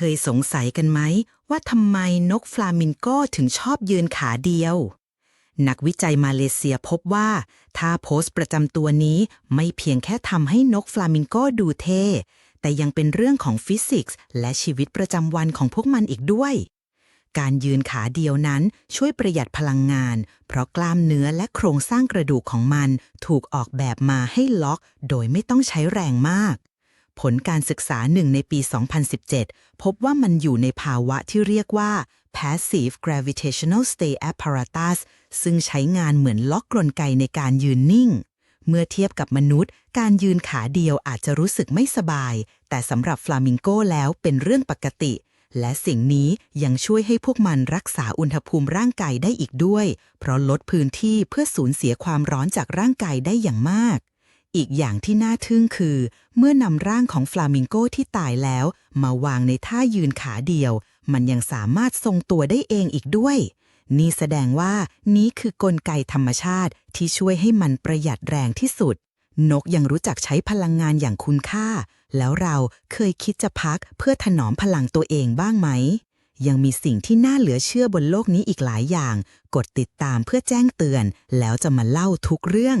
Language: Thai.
คยสงสัยกันไหม ว่าทำไมนกฟลามิงโกถึงชอบยืนขาเดียว นักวิจัยมาเลเซียพบว่าท่าโพสประจำตัวนี้ไม่เพียงแค่ทำให้นกฟลามิงโกดูเท่แต่ยังเป็นเรื่องของฟิสิกส์และชีวิตประจำวันของพวกมันอีกด้วย การยืนขาเดียวนั้นช่วยประหยัดพลังงาน เพราะกล้ามเนื้อและโครงสร้างกระดูกของมันถูกออกแบบมาให้ล็อก โดยไม่ต้องใช้แรงมาก ผลการศึกษาหนึ่งในปี 2017 พบว่ามันอยู่ในภาวะที่เรียกว่า passive gravitational stay apparatus ซึ่งใช้งานเหมือนล็อกกลไกในการยืนนิ่ง เมื่อเทียบกับมนุษย์ การยืนขาเดียวอาจจะรู้สึกไม่สบาย แต่สำหรับฟลามิงโกแล้วเป็นเรื่องปกติ และสิ่งนี้ยังช่วยให้พวกมันรักษาอุณหภูมิร่างกายได้อีกด้วย เพราะลดพื้นที่เพื่อสูญเสียความร้อนจากร่างกายได้อย่างมาก อีกอย่างที่น่าทึ่งคือ เมื่อนำร่างของฟลามิงโกที่ตายแล้ว มาวางในท่ายืนขาเดียว มันยังสามารถทรงตัวได้เองอีกด้วย นี่แสดงว่านี้คือกลไกธรรมชาติที่ช่วยให้มันประหยัดแรงที่สุด นกยังรู้จักใช้พลังงานอย่างคุณค่า แล้วเราเคยคิดจะพักเพื่อถนอมพลังตัวเองบ้างไหม ยังมีสิ่งที่น่าเหลือเชื่อบนโลกนี้อีกหลายอย่าง กดติดตามเพื่อแจ้งเตือน แล้วจะมาเล่าทุกเรื่อง